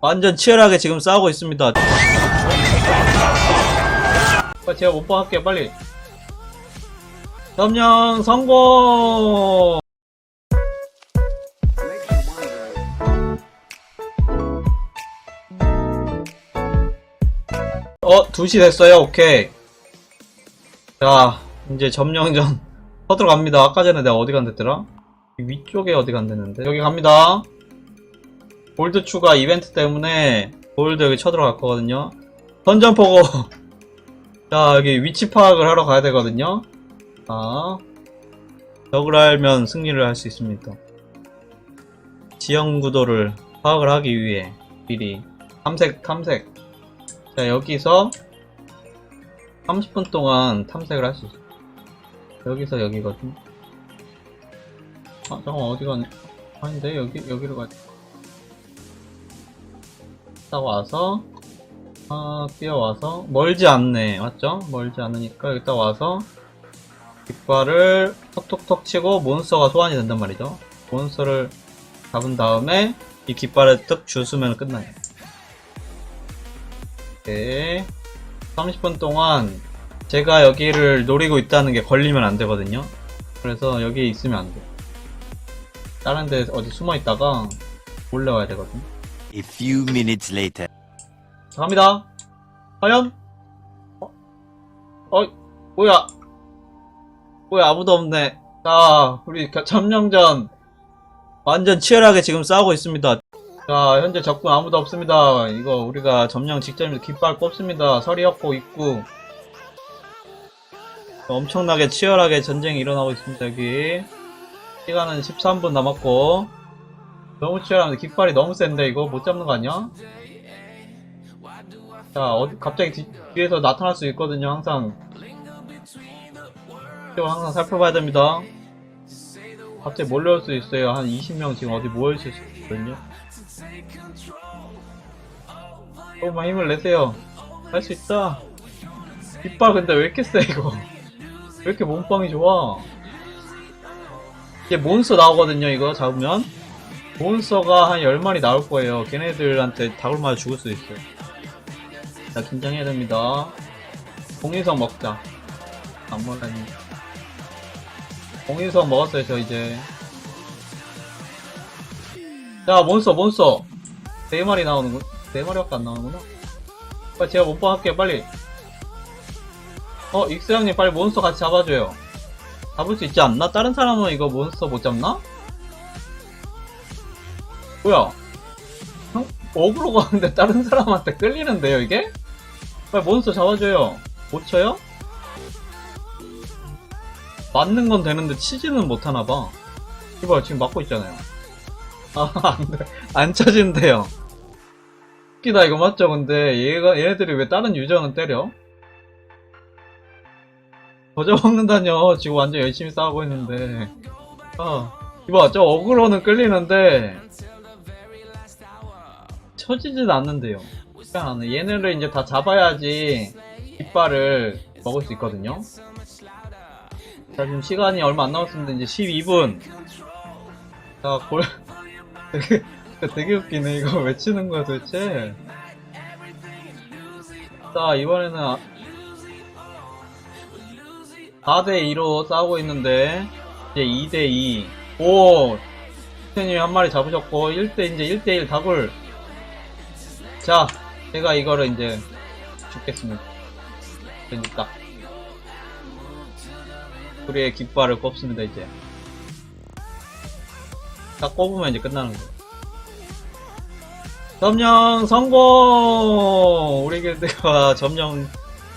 완전 치열하게 지금 싸우고 있습니다. 빨리 제가 못 할게요, 빨리. 점령 성공! 어, 2시 됐어요. 오케이. 자, 이제 점령전 서들어 갑니다. 아까 전에 내가 어디 간댔더라? 이 위쪽에 어디 간댔는데? 여기 갑니다. 골드 추가 이벤트 때문에 골드 여기 쳐들어갈 거거든요. 던전포고. 자, 여기 위치 파악을 하러 가야 되거든요. 자, 적을 알면 승리를 할 수 있습니다. 지형 구도를 파악을 하기 위해 미리 탐색, 탐색. 자, 여기서 30분 동안 탐색을 할 수 있어요. 여기서 여기거든. 아, 잠깐만, 어디 가네. 아닌데, 여기, 여기로 가. 딱 와서, 아, 뛰어와서, 멀지 않네. 맞죠? 멀지 않으니까 여기 딱 와서, 깃발을 톡톡톡 치고 몬스터가 소환이 된단 말이죠. 몬스터를 잡은 다음에 이 깃발을 뜩 주스면 끝나요. 오케이. 30분 동안 제가 여기를 노리고 있다는 게 걸리면 안 되거든요. 그래서 여기 있으면 안 돼. 다른 데 어디 숨어 있다가 몰래 와야 되거든. A few minutes later. 자, 갑니다. 과연? 어? 어, 뭐야? 뭐야, 아무도 없네. 자, 우리 겨- 점령전 완전 치열하게 지금 싸우고 있습니다. 자, 현재 적군 아무도 없습니다. 이거 우리가 점령 직전입니다. 깃발 꼽습니다. 서리였고 있고. 엄청나게 치열하게 전쟁이 일어나고 있습니다, 여기. 시간은 13분 남았고. 너무 치열합니다. 깃발이 너무 센데, 이거 못 잡는 거 아니야? 자, 어디, 갑자기 뒤, 뒤에서 나타날 수 있거든요, 항상. 이거 항상 살펴봐야 됩니다. 갑자기 몰려올 수 있어요. 한 20명 지금 어디 모여있을 수 있거든요. 조금만 힘을 내세요. 할 수 있다. 깃발 근데 왜 이렇게 세, 이거? 왜 이렇게 몸빵이 좋아? 이제 몬스터 나오거든요, 이거 잡으면. 몬스터가 한 10마리 나올 거예요. 걔네들한테 닭을 맞아 죽을 수도 있어요. 자, 긴장해야 됩니다. 공인성 먹자. 안 먹다니. 공인성 먹었어요, 저 이제. 자, 몬스터, 몬스터. 네 마리 나오는군. 네 마리밖에 안 나오는구나. 빨리 제가 못봐 할게요, 빨리. 어, 익스 형님 빨리 몬스터 같이 잡아줘요. 잡을 수 있지 않나? 다른 사람은 이거 몬스터 못 잡나? 뭐야? 형, 어그로 가는데 다른 사람한테 끌리는데요, 이게? 빨리 몬스터 잡아줘요. 못 쳐요? 맞는 건 되는데 치지는 못하나봐. 이봐, 지금 맞고 있잖아요. 아, 안 돼. 안 쳐진대요. 웃기다, 이거 맞죠? 근데 얘가, 얘네들이 왜 다른 유저는 때려? 거저 먹는다뇨. 지금 완전 열심히 싸우고 있는데. 아, 이봐, 저 어그로는 끌리는데, 쳐지진 않는데요. 희한하네. 얘네를 이제 다 잡아야지 깃발을 먹을 수 있거든요. 자, 지금 시간이 얼마 안 남았습니다. 이제 12분. 자, 골, 되게, 되게 웃기네. 이거 왜 치는 거야 도대체? 자, 이번에는 4대2로 싸우고 있는데, 이제 2대2. 오! 선생님이 한 마리 잡으셨고, 1대, 이제 1대1 다굴. 자, 제가 이거를 이제 죽겠습니다. 그러니까. 우리의 깃발을 꼽습니다, 이제. 딱 꼽으면 이제 끝나는 거예요. 점령 성공! 우리 길드가 점령,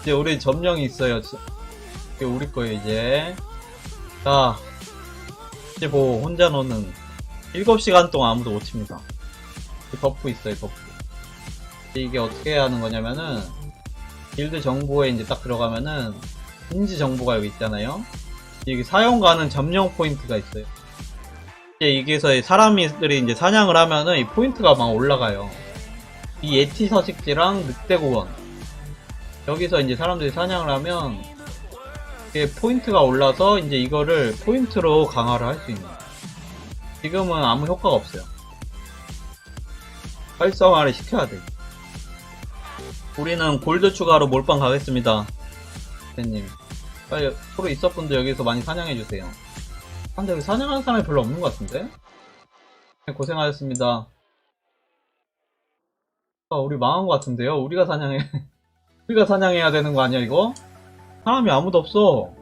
이제 우리 점령이 있어요. 이게 우리 거예요, 이제. 자, 이제 뭐, 혼자 노는 7시간 동안 아무도 못 칩니다. 이 버프 있어요, 버프. 이게 어떻게 하는 거냐면은 길드 정보에 이제 딱 들어가면은 인지 정보가 여기 있잖아요. 여기 사용 가능 점령 포인트가 있어요. 이제 여기서 사람들이 이제 사냥을 하면은 이 포인트가 막 올라가요. 이 예티 서식지랑 늑대고원 여기서 이제 사람들이 사냥을 하면 이게 포인트가 올라서 이제 이거를 포인트로 강화를 할 수 있는. 지금은 아무 효과가 없어요. 활성화를 시켜야 돼. 우리는 골드 추가로 몰빵 가겠습니다. 대님. 빨리 프로 있어분들 여기서 많이 사냥해주세요. 아, 근데 여기 사냥하는 사람이 별로 없는 것 같은데? 네, 고생하셨습니다. 아, 우리 망한 것 같은데요? 우리가 사냥해. 우리가 사냥해야 되는 거 아니야, 이거? 사람이 아무도 없어.